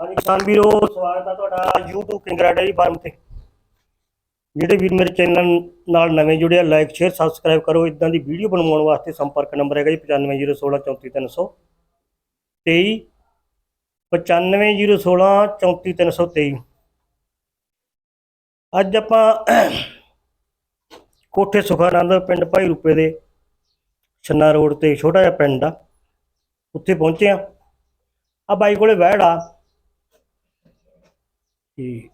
ਹਾਂਜੀ, ਕਿਸਾਨ ਵੀਰੋ, ਸਵਾਗਤ ਆ ਤੁਹਾਡਾ YouTube ਕਿੰਗਰਾ ਡੇਰੀ ਫਾਰਮ ਤੇ। ਜਿਹੜੇ ਵੀਰ ਮੇਰੇ ਚੈਨਲ ਨਾਲ ਨਵੇਂ ਜੁੜਿਆ ਲਾਈਕ ਸ਼ੇਅਰ ਸਬਸਕ੍ਰਾਈਬ ਕਰੋ। ਇਦਾਂ ਦੀ ਵੀਡੀਓ ਬਣਵਾਉਣ ਵਾਸਤੇ ਸੰਪਰਕ ਨੰਬਰ ਹੈਗਾ ਜੀ 9501634323 23 9501634323 ਅੱਜ ਆਪਾਂ ਕੋਠੇ ਸੁਖਾਨੰਦ ਪਿੰਡ ਭਾਈ ਰੂਪੇ ਦੇ ਛੰਨਾ ਰੋਡ ਤੇ ਛੋਟਾ ਜਿਹਾ ਪਿੰਡ ਆ। ਉੱਥੇ ਪਹੁੰਚੇ ਆ। ਆ ਬਾਈ ਕੋਲੇ ਵਹਿੜ ਆ ਤੇ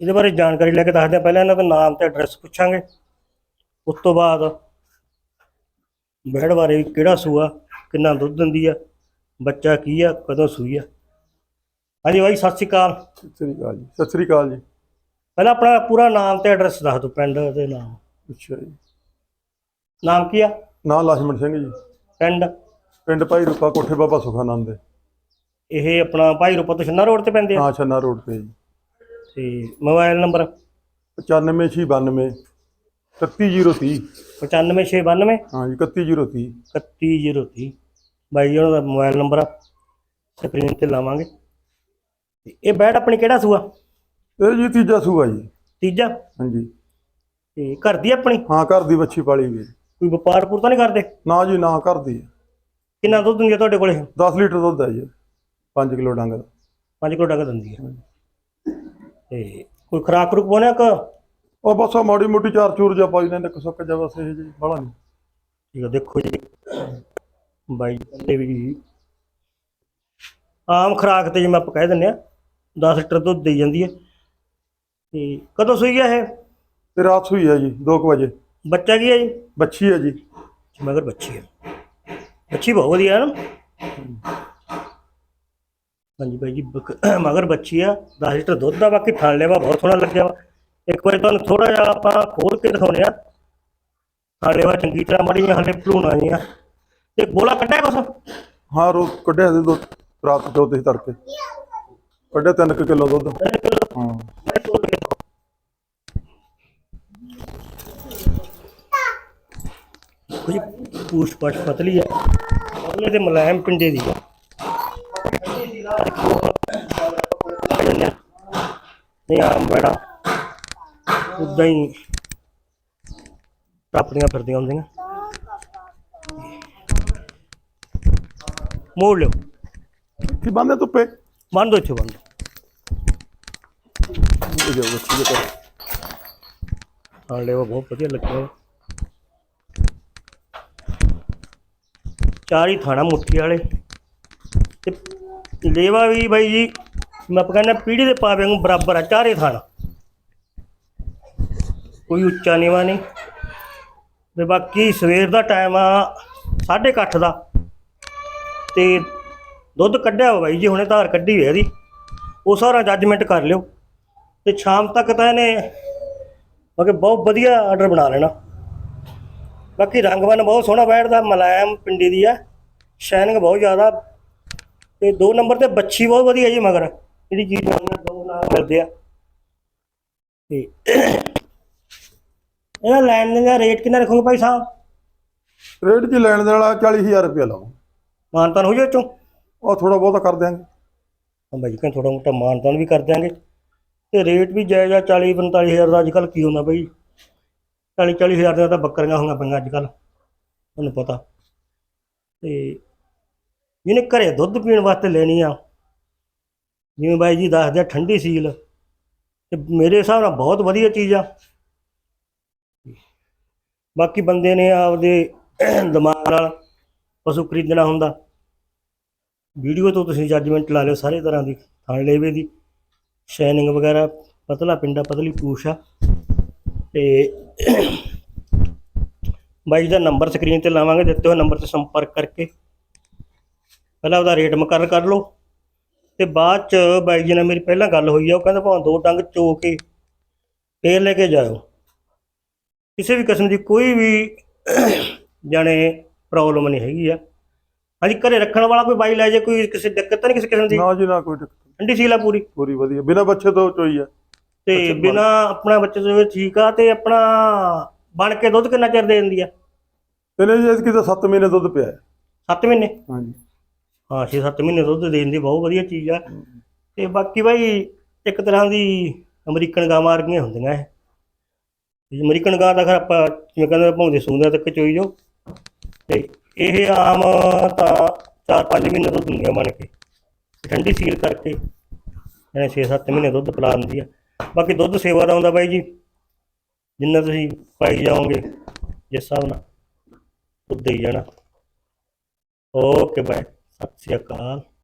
ਇਹਦੇ ਬਾਰੇ ਜਾਣਕਾਰੀ ਲੈ ਕੇ ਦੱਸਦੇ ਆ ਪਹਿਲਾਂ ਇਹਨਾਂ ਦਾ ਨਾਮ ਤੇ ਐਡਰੈਸ ਪੁੱਛਾਂਗੇ। ਉਸ ਤੋਂ ਬਾਅਦ ਬਹਿੜ ਬਾਰੇ ਕਿਹੜਾ ਸੂਆ ਕਿੰਨਾ ਦੁੱਧ ਦਿੰਦੀ ਆ ਬੱਚਾ ਕੀ ਆ ਕਦੋਂ ਸੂਈ ਆ। ਹਾਂਜੀ ਭਾਈ ਸਤਿ ਸ਼੍ਰੀ ਅਕਾਲ। ਸਤਿ ਸ੍ਰੀ ਅਕਾਲ ਜੀ। ਸਤਿ ਸ੍ਰੀ ਅਕਾਲ ਜੀ। ਪਹਿਲਾਂ ਆਪਣਾ ਪੂਰਾ ਨਾਮ ਤੇ ਐਡਰੈਸ ਦੱਸ ਦਿਓ ਪਿੰਡ ਤੇ ਨਾਮ। ਅੱਛਾ ਜੀ। ਨਾਮ ਕੀ ਆ? ਨਾਂ ਲਛਮਣ ਸਿੰਘ ਜੀ। ਪਿੰਡ? ਪਿੰਡ ਭਾਈ ਰੂਪਾ ਕੋਠੇ ਬਾਬਾ ਸੁਖਾਨੰਦ ਦੇ। ਇਹ ਆਪਣਾ ਭਾਈ ਰੂਪਾ ਤੋਂ ਛੰਨਾ ਰੋਡ ਤੇ ਪੈਂਦੇ ਆ? ਹਾਂ ਛੰਨਾ ਰੋਡ ਤੇ ਜੀ। ਤੇ ਮੋਬਾਈਲ ਨੰਬਰ 95692 31030 95692 ਹਾਂ ਜੀ 31030 31030 ਬਾਈ ਜੀ ਉਹਨਾਂ ਦਾ ਮੋਬਾਈਲ ਨੰਬਰ ਆ ਸਕਰੀਨ ਤੇ ਲਾਵਾਂਗੇ। ਤੇ ਇਹ ਬੈਟ ਆਪਣੀ ਕਿਹੜਾ ਸੂਆ? ਇਹ ਜੀ ਤੀਜਾ ਸੂਆ ਜੀ। ਤੀਜਾ? ਹਾਂਜੀ। ਤੇ ਘਰ ਦੀ ਆਪਣੀ? ਹਾਂ ਘਰ ਦੀ ਵੱਛੀ ਪਾਲੀ ਵੀ। ਹੈ। ਕੋਈ ਵਪਾਰ ਪੂਰ ਤਾਂ ਨਹੀਂ ਕਰਦੇ? ਨਾ ਜੀ ਨਾ ਘਰ ਦੀ। ਕਿੰਨਾ ਦੁੱਧ ਦਿੰਦੀ ਆ ਤੁਹਾਡੇ ਕੋਲੇ? 10 ਲੀਟਰ ਦੁੱਧ ਹੈ ਜੀ। 5 ਕਿਲੋ ਡੰਗ ਦਾ। 5 ਕਿਲੋ ਡੰਗ ਦਿੰਦੀ ਆ। ਤੇ ਕੋਈ ਖਰਾਕ ਖਰੂਕ ਪਾਉਣਾ ਕਿ ਉਹ ਬਸ ਆਹ ਮਾੜੀ ਮੋਟੀ ਚਾਰ ਚੂਰ ਜਾ ਪਾਈ ਨੇ ਇੱਕ ਸੁੱਕ ਜਾ ਬਸ ਇਹ ਜੀ ਬੜਾ ਨਹੀਂ। ਠੀਕ ਆ ਦੇਖੋ ਜੀ। ਬਾਈ ਤੇ ਵੀ ਆਮ ਖਰਾਕ ਤੇ ਜਿਵੇਂ ਆਪਾਂ ਕਹਿ ਦਿੰਦੇ ਆ 10 ਲੀਟਰ ਦੁੱਧ ਦੇਈ ਜਾਂਦੀ ਹੈ ਤੇ ਕਦੋਂ ਸੂਈ ਆ ਇਹ? ਤੇ ਰਾਤ ਸੂਈ ਹੈ ਜੀ 2 ਵਜੇ। ਬੱਚਾ ਕੀ ਹੈ ਜੀ? ਬੱਛੀ ਹੈ ਜੀ। ਮਗਰ ਬੱਚੀ ਹੈ ਬੱਚੀ ਬਹੁਤ ਵਧੀਆ ਹੈ ਨਾ। ਹਾਂਜੀ ਬਾਈ ਜੀ ਬਕ- ਮਗਰ ਬੱਚੀ ਆ 10 ਲੀਟਰ ਦੁੱਧ ਦਾ ਬਾਕੀ ਥਣ ਲੈਵਾ ਬਹੁਤ ਸੋਹਣਾ ਲੱਗਿਆ ਵਾ। ਇੱਕ ਵਾਰੀ ਤੁਹਾਨੂੰ ਥੋੜਾ ਜਿਹਾ ਆਪਾਂ ਖੋਲ ਕੇ ਦਿਖਾਉਣੇ ਆ ਥਣ ਲੈਵਾ ਚੰਗੀ ਤਰ੍ਹਾਂ ਮੜੀਆਂ ਹਲੇ ਭਲੂਣਾ ਜੀਆਂ ਤੇ ਗੋਲਾ ਕੱਢਿਆ ਕੁਛ? ਹਾਂ ਰੋਜ਼ ਕੱਢਿਆ ਸੀ ਦੁੱਧ ਰਾਤ ਦੋ ਤੇ ਤੜਕੇ। ਕੱਢਿਆ 3 ਕਿਲੋ ਦੁੱਧ। ਹਾਂ। ਕੋਈ ਪੂਛ ਪਾਛ ਪਤਲੀ ਆ। ਉਹਨੇ ਤੇ ਮੁਲਾਇਮ ਪਿੰਡੇ ਦੀ ਆ। ਨਹੀਂ ਆ ਬੜਾ। ਉਦਾਂ ਹੀ ਟੱਪਦੀਆਂ ਫਿਰਦੀਆਂ ਹੁੰਦੀਆਂ। ਮੋੜ ਲਿਓ। ਕੀ ਬੰਦੇ ਧੁੱਪੇ? ਬੰਦ ਹੋ ਇੱਥੇ ਬੰਦ ਇਹ ਜੋ ਬੱਚੀ ਦੇ ਕਰ। ਹਾਂ ਲਿਓ ਬਹੁਤ ਵਧੀਆ ਲੱਗਿਆ ਚਾਰੀ ਥਾਣਾ ਮੁੱਠੀ ਵਾਲੇ। ਤੇ ਲੇਵਾ ਵੀ ਬਾਈ ਜੀ ਮੈਂ ਆਪਾਂ ਕਹਿੰਦਾ ਪੀੜੀ ਦੇ ਪਾਵੇ ਨੂੰ ਬਰਾਬਰ ਆ, ਚਾਰੇ ਥਾਣਾ ਕੋਈ ਉੱਚਾ ਨੀਵਾ ਨਹੀਂ। ਤੇ ਬਾਕੀ ਸਵੇਰ ਦਾ ਟਾਈਮ ਆ 8:30 ਦਾ। ਤੇ ਦੁੱਧ ਕੱਢਿਆ ਵਾ ਬਾਈ ਜੀ, ਹੁਣੇ ਧਾਰ ਕੱਢੀ ਹੋਈ ਇਹਦੀ। ਉਹ ਸਾਰਾ ਜੱਜਮੈਂਟ ਕਰ ਲਿਓ। ਤੇ ਸ਼ਾਮ ਤੱਕ ਤਾਂ ਇਹਨੇ ਬਾਕੀ ਬਹੁਤ ਵਧੀਆ ਆਰਡਰ ਬਣਾ ਲੈਣਾ। ਬਾਕੀ ਰੰਗਵਨ ਬਹੁਤ ਸੋਹਣਾ ਬੈਠਦਾ ਮੁਲਾਇਮ ਪਿੰਡੀ ਦੀ ਆ। ਸ਼ਾਈਨਿੰਗ ਬਹੁਤ ਜ਼ਿਆਦਾ। ਤੇ ਦੋ ਨੰਬਰ ਤੇ ਬੱਚੀ ਬਹੁਤ ਵਧੀਆ ਜੀ ਮਗਰ। ਜਿਹੜੀ ਚੀਜ਼ ਨੂੰ ਦੋ ਨਾਲ ਮਿਲਦੇ ਆ। ਤੇ ਇਹਦਾ ਲੈਣ ਦਾ ਰੇਟ ਕਿੰਨਾ ਰੱਖੋਗੇ ਭਾਈ ਸਾਹਿਬ? ਰੇਟ ਜੀ ਲੈਣ ਦੇ ਵਾਲਾ 40000 ਰੁਪਏ ਲਾਓ। ਮਾਨਤਾਨ ਹੋ ਜਾਓ ਚੋਂ ਉਹ ਥੋੜਾ ਬਹੁਤਾ ਕਰ ਦਿਆਂਗੇ। ਹਾਂ ਬਾਈ ਕਹਿੰਦੇ ਥੋੜਾ ਮੋਟਾ ਮਾਨਤਾਨ ਵੀ ਕਰ ਦਿਆਂਗੇ। ਤੇ ਰੇਟ ਵੀ ਜਾਇਜ਼ ਆ 40 45000 ਦਾ ਅੱਜ ਕੱਲ ਕੀ ਹੁੰਦਾ ਬਈ 40 40000 ਦੀਆਂ ਤਾਂ ਬੱਕਰੀਆਂ ਹੋਈਆਂ ਪਈਆਂ ਅੱਜ ਕੱਲ ਤੁਹਾਨੂੰ ਪਤਾ। ਤੇ ਜਿਹਨੇ ਘਰੇ ਦੁੱਧ ਪੀਣ ਵਾਸਤੇ ਲੈਣੀ ਆ ਜਿਵੇਂ ਬਾਈ ਜੀ ਦੱਸਦੇ ਆ, ਠੰਡੀ ਸੀਲ। ਤੇ ਮੇਰੇ ਹਿਸਾਬ ਨਾਲ ਬਹੁਤ ਵਧੀਆ ਚੀਜ਼ ਆ। ਬਾਕੀ ਬੰਦੇ ਨੇ ਆਪਦੇ ਦਿਮਾਗ ਨਾਲ ਪਸ਼ੂ ਖਰੀਦਣਾ ਹੁੰਦਾ। ਵੀਡੀਓ ਤੋਂ ਤੁਸੀਂ ਜੱਜਮੈਂਟ ਲਾ ਲਿਓ ਸਾਰੇ ਤਰ੍ਹਾਂ ਦੀ, ਥਣ ਲੇਵੇ ਦੀ। ਸ਼ਾਈਨਿੰਗ ਵਗੈਰਾ, ਪਤਲਾ ਪਿੰਡਾ, ਪਤਲੀ ਪੂਛ ਆ। ਤੇ ਬਾਈ ਦਾ ਨੰਬਰ ਸਕਰੀਨ ਤੇ ਲਾਵਾਂਗੇ, ਦਿੱਤੇ ਹੋਏ ਨੰਬਰ ਤੇ ਸੰਪਰਕ ਕਰਕੇ। ਪਹਿਲਾਂ ਉਹਦਾ ਰੇਟ ਮੁਕਰਰ ਕਰ ਲਓ। ਤੇ ਬਾਅਦ ਚ ਬਾਈ ਜੀ ਨਾਲ ਮੇਰੀ ਪਹਿਲਾਂ ਗੱਲ ਹੋਈ ਆ ਉਹ ਕਹਿੰਦਾ ਭਾਵੇਂ ਦੋ ਡੰਗ ਚੋ ਕੇ ਫੇਰ ਲੈ ਕੇ ਜਾਓ ਕਿਸੇ ਵੀ ਕਿਸਮ ਦੀ ਕੋਈ ਵੀ ਜਾਣੇ ਪ੍ਰੋਬਲਮ ਨਹੀਂ ਹੈਗੀ ਆ। ਹਾਂਜੀ ਘਰੇ ਰੱਖਣ ਵਾਲਾ ਕੋਈ ਬਾਈ ਲੈ ਜੇ ਕੋਈ ਕਿਸੇ ਦਿੱਕਤ ਤਾਂ ਨਹੀਂ ਕਿਸੇ ਕਿਸਮ ਦੀ? ਨਾ ਜੀ ਨਾ ਕੋਈ ਦਿੱਕਤ। ਠੰਡੀ ਸੀਲ ਆ ਪੂਰੀ? ਪੂਰੀ ਵਧੀਆ। ਬਿਨਾ ਬੱਚੇ ਤੋਂ ਚੋਈ ਆ। ਤੇ ਬਿਨਾ ਆਪਣਾ ਬੱਚੇ ਤੋਂ ਠੀਕ ਆ ਤੇ ਆਪਣਾ ਬਣ ਕੇ ਦੁੱਧ ਕਿੰਨਾ ਚਿਰ ਦੇ ਦਿੰਦੀ ਆ? ਇਹਨੇ ਜੀ ਇਸ ਕਿਤੇ 7 ਮਹੀਨੇ ਦੁੱਧ ਪਿਆ। ਹੈ। 7 ਮਹੀਨੇ? ਹਾਂਜੀ। ਹਾਂ 6-7 ਮਹੀਨੇ ਦੁੱਧ ਦੇ ਦਿੰਦੀ ਬਹੁਤ ਵਧੀਆ ਚੀਜ਼ ਆ। ਤੇ ਬਾਕੀ ਬਾਈ ਇੱਕ ਤਰ੍ਹਾਂ ਦੀ ਅਮਰੀਕਨ ਗਾਵਾਂ ਵਰਗੀਆਂ ਹੁੰਦੀਆਂ ਇਹ। ਇਹ ਅਮਰੀਕਨ ਗਾਂ ਦਾ ਖਰ ਆਪਾਂ ਜਿਵੇਂ ਕਹਿੰਦੇ ਭੌਂਦੇ ਸੂੰਦੇ ਤੱਕ ਚੋਈ ਜੋ ਤੇ ਇਹ ਆਮ ਤਾਂ 4-5 ਮਹੀਨੇ ਦੁੱਧ ਦਿੰਦੀਆਂ ਬਣ ਕੇ। ਠੰਡੀ ਸੀਲ ਕਰਕੇ ਇਹਨੇ 6-7 ਮਹੀਨੇ ਦੁੱਧ ਪਿਲਾ ਦਿੰਦੀ ਆ। ਬਾਕੀ ਦੁੱਧ ਸੇਵਾ ਦਾ ਆਉਂਦਾ ਬਾਈ ਜੀ ਜਿੰਨਾ ਤੁਸੀਂ ਪਾਈ ਜਾਓਗੇ ਜਿਸ ਹਿਸਾਬ ਨਾਲ ਦੁੱਧ ਦੇਈ ਜਾਣਾ। ਓਕੇ ਬਾਈ ਸਤਿ ਸ਼੍ਰੀ ਅਕਾਲ